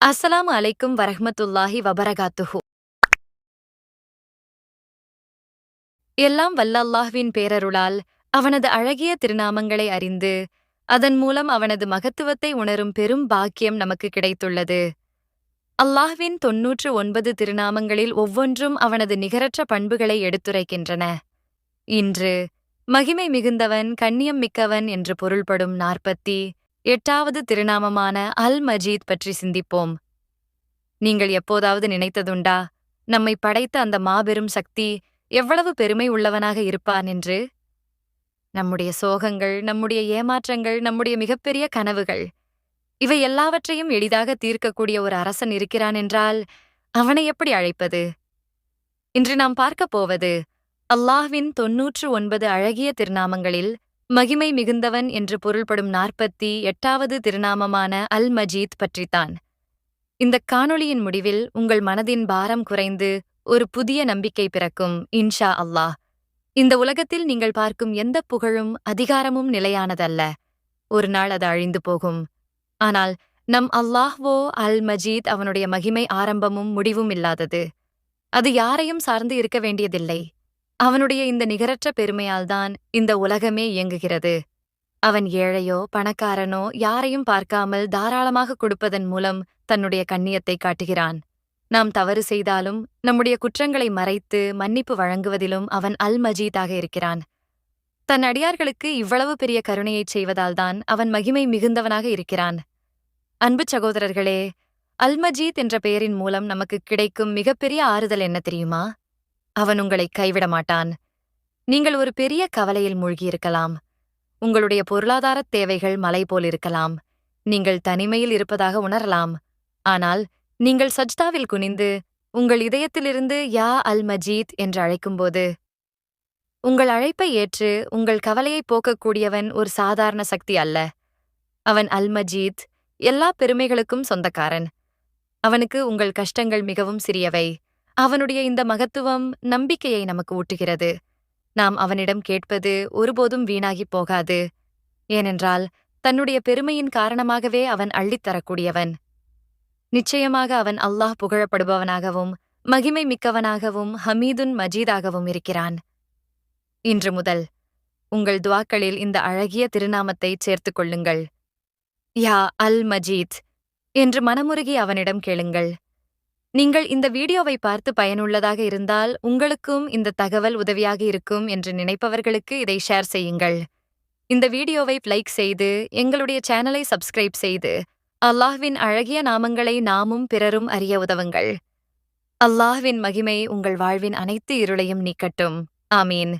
அஸ்ஸலாமு அலைக்கும் வரஹ்மத்துல்லாஹி வபரகாத்துஹு. எல்லாம் வல்லல்லாஹ்வின் பேரருளால் அவனது அழகிய திருநாமங்களை அறிந்து அதன் மூலம் அவனது மகத்துவத்தை உணரும் பெரும் பாக்கியம் நமக்கு கிடைத்துள்ளது. அல்லாஹ்வின் தொன்னூற்று ஒன்பது திருநாமங்களில் ஒவ்வொன்றும் அவனது நிகரற்ற பண்புகளை எடுத்துரைக்கின்றன. இன்று மகிமை மிகுந்தவன் கண்ணியம் மிக்கவன் என்று பொருள்படும் நாற்பத்தி எட்டாவது திருநாமமான அல் மஜீத் பற்றி சிந்திப்போம். நீங்கள் எப்போதாவது நினைத்ததுண்டா நம்மை படைத்த அந்த மாபெரும் சக்தி எவ்வளவு பெருமை உள்ளவனாக இருப்பான் என்று? நம்முடைய சோகங்கள் நம்முடைய ஏமாற்றங்கள் நம்முடைய மிகப்பெரிய கனவுகள் இவை எல்லாவற்றையும் எளிதாக தீர்க்கக்கூடிய ஒரு அரசன் இருக்கிறான் என்றால் அவனை எப்படி அழைப்பது? இன்று நாம் பார்க்கப் போவது அல்லாஹ்வின் தொன்னூற்று ஒன்பது அழகிய திருநாமங்களில் மகிமை மிகுந்தவன் என்று பொருள்படும் நாற்பத்தி எட்டாவது திருநாமமான அல் மஜீத் பற்றித்தான். இந்த காணொளியின் முடிவில் உங்கள் மனதின் பாரம் குறைந்து ஒரு புதிய நம்பிக்கை பிறக்கும் இன்ஷா அல்லாஹ். இந்த உலகத்தில் நீங்கள் பார்க்கும் எந்த புகழும் அதிகாரமும் நிலையானதல்ல. ஒரு நாள் அது அழிந்து போகும். ஆனால் நம் அல்லாஹ்வோ அல் மஜீத் அவனுடைய மகிமை ஆரம்பமும் முடிவும் இல்லாதது. அது யாரையும் சார்ந்து இருக்க வேண்டியதில்லை. அவனுடைய இந்த நிகரற்ற பெருமையால்தான் இந்த உலகமே இயங்குகிறது. அவன் ஏழையோ பணக்காரனோ யாரையும் பார்க்காமல் தாராளமாக கொடுப்பதன் மூலம் தன்னுடைய கண்ணியத்தை காட்டுகிறான். நாம் தவறு செய்தாலும் நம்முடைய குற்றங்களை மறைத்து மன்னிப்பு வழங்குவதிலும் அவன் அல் மஜீதாக இருக்கிறான். தன் அடியார்களுக்கு இவ்வளவு பெரிய கருணையைச் செய்வதால்தான் அவன் மகிமை மிகுந்தவனாக இருக்கிறான். அன்பு சகோதரர்களே அல்மஜீத் என்ற பெயரின் மூலம் நமக்கு கிடைக்கும் மிகப்பெரிய ஆறுதல் என்ன தெரியுமா? அவன் உங்களை கைவிட மாட்டான் நீங்கள் ஒரு பெரிய கவலையில் மூழ்கியிருக்கலாம். உங்களுடைய பொருளாதாரத் தேவைகள் மலை போல் இருக்கலாம். நீங்கள் தனிமையில் இருப்பதாக உணரலாம். ஆனால் நீங்கள் சஜ்தாவில் குனிந்து உங்கள் இதயத்திலிருந்து யா அல் மஜீத் என்று அழைக்கும்போது உங்கள் அழைப்பை ஏற்று உங்கள் கவலையை போக்கக்கூடியவன் ஒரு சாதாரண சக்தி அல்ல. அவன் அல் மஜீத் எல்லா பெருமைகளுக்கும் சொந்தக்காரன். அவனுக்கு உங்கள் கஷ்டங்கள் மிகவும் சிறியவை. அவனுடைய இந்த மகத்துவம் நம்பிக்கையை நமக்கு ஊட்டுகிறது. நாம் அவனிடம் கேட்பது ஒருபோதும் வீணாகிப் போகாது. ஏனென்றால் தன்னுடைய பெருமையின் காரணமாகவே அவன் அள்ளித்தரக்கூடியவன் நிச்சயமாக அவன் அல்லாஹ் புகழப்படுபவனாகவும் மகிமை மிக்கவனாகவும் ஹமீதுன் மஜீதாகவும் இருக்கிறான். இன்று முதல் உங்கள் துவாக்களில் இந்த அழகிய திருநாமத்தை சேர்த்துக் கொள்ளுங்கள். யா அல் மஜீத் என்று மனமுருகி அவனிடம் கேளுங்கள். நீங்கள் இந்த வீடியோவை பார்த்து பயனுள்ளதாக இருந்தால் உங்களுக்கும் இந்த தகவல் உதவியாக இருக்கும் என்று நினைப்பவர்களுக்கு இதை ஷேர் செய்யுங்கள். இந்த வீடியோவை லைக் செய்து எங்களுடைய சேனலை சப்ஸ்கிரைப் செய்து அல்லாஹ்வின் அழகிய நாமங்களை நாமும் பிறரும் அறிய உதவுங்கள். அல்லாஹ்வின் மகிமை உங்கள் வாழ்வின் அனைத்து இருளையும் நீக்கட்டும். ஆமீன்.